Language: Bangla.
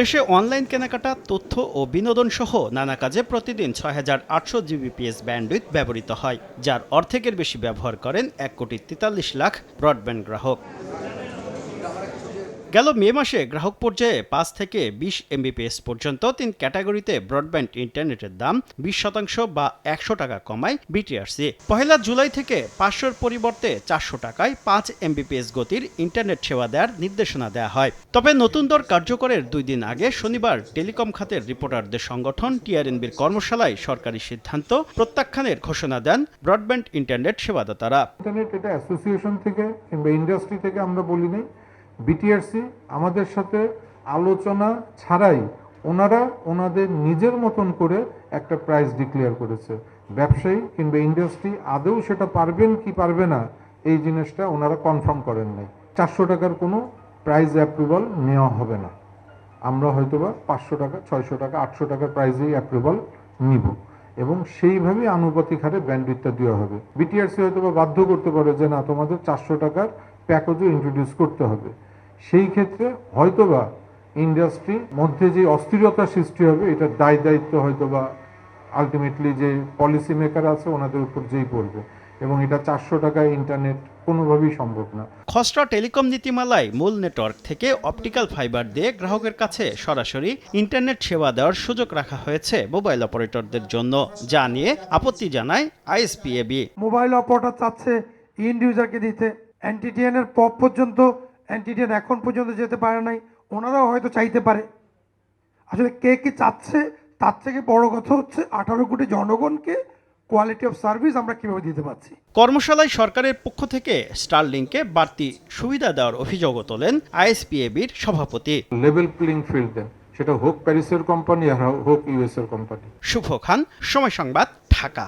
দেশে অনলাইন কেনাকাটা, তথ্য ও বিনোদন সহ নানা কাজে প্রতিদিন ছয় হাজার আটশো জিবিপিএস ব্যান্ডউইথ ব্যবহৃত হয়, যার অর্ধেকের বেশি ব্যবহার করেন এক কোটি তেতাল্লিশ লাখ ব্রডব্যান্ড গ্রাহক। গেল মে মাসে গ্রাহক পর্যায়ে পাঁচ থেকে বিশ এমবিপিএস পর্যন্ত তিন ক্যাটাগরিতে ব্রডব্যান্ড ইন্টারনেটের দাম বিশ শতাংশ বা একশো টাকা কমায় বিটিআরসি পহেলা জুলাই থেকে পাঁচশোর পরিবর্তে চারশো টাকায় পাঁচ এমবিপিএস গতির ইন্টারনেট সেবা দেওয়ার নির্দেশনা দেওয়া হয়। তবে নতুন দর কার্যকরের দুই দিন আগে শনিবার টেলিকম খাতের রিপোর্টারদের সংগঠন টিআরএনবির কর্মশালায় সরকারি সিদ্ধান্ত প্রত্যাখ্যানের ঘোষণা দেন ব্রডব্যান্ড ইন্টারনেট সেবাদাতারা। ইন্টারনেট এটা অ্যাসোসিয়েশন থেকে কিংবা ইন্ডাস্ট্রি থেকে আমরা বলি নাই বিটিআরসি আমাদের সাথে আলোচনা ছাড়াই ওনারা ওনাদের নিজের মতন করে একটা প্রাইস ডিক্লেয়ার করেছে। ব্যবসায়ী কিংবা ইন্ডাস্ট্রি আদৌ সেটা পারবেন কি পারবে না, এই জিনিসটা ওনারা কনফার্ম করেন নাই। চারশো টাকার কোনো প্রাইস অ্যাপ্রুভাল নেওয়া হবে না। আমরা হয়তোবা পাঁচশো টাকা, ছয়শো টাকা, আটশো টাকার প্রাইজেই অ্যাপ্রুভাল নিব। এবং সেইভাবেই আনুপাতিক হারে ব্যান্ডউইথটা দেওয়া হবে। বিটিআরসি হয়তোবা বাধ্য করতে পারে যে, না, তোমাদের চারশো টাকার প্যাকেজও ইন্ট্রোডিউস করতে হবে। সেই ক্ষেত্রে হয়তোবা ইন্ডাস্ট্রি মধ্যে যে অস্থিরতা সৃষ্টি হবে এটার দায় দায়িত্ব হয়তোবা আলটিমেটলি যে পলিসি মেকার আছে ওনাদের উপর যেই পড়বে। এবং এটা চারশো টাকায় ইন্টারনেট কোনোভাবেই সম্ভব না। খসড়া টেলিকম নীতিমালায় মূল নেটওয়ার্ক থেকে অপটিক্যাল ফাইবার দিয়ে গ্রাহকের কাছে সরাসরি ইন্টারনেট সেবা দেওয়ার সুযোগ রাখা হয়েছে মোবাইল অপারেটরদের জন্য যা নিয়ে আপত্তি জানায় আইএসপিএবি মোবাইল অপারেটর চাচ্ছে ইন্ড ইউজারকে দিতে। এনটিটিএন এর পপ পর্যন্ত এনটিটিএন এখন পর্যন্ত যেতে পারে নাই ওনারাও হয়তো চাইতে পারে। আসলে কে কি চাচ্ছে তার থেকে বড় কথা হচ্ছে আঠারো কোটি জনগণকে কোয়ালিটি অফ সার্ভিস আমরা কীভাবে দিতে পারছি। কর্মশালায় সরকারের পক্ষ থেকে স্টারলিংকে বাড়তি সুবিধা দেওয়ার অভিযোগও তোলেন আইএসপিএবির সভাপতি। লেভেল প্লেইং ফিল্ড দেন সেটা হোক প্যারিসের কোম্পানি আর হোক ইউএস এর কোম্পানি শুভ খান সময় সংবাদ ঢাকা।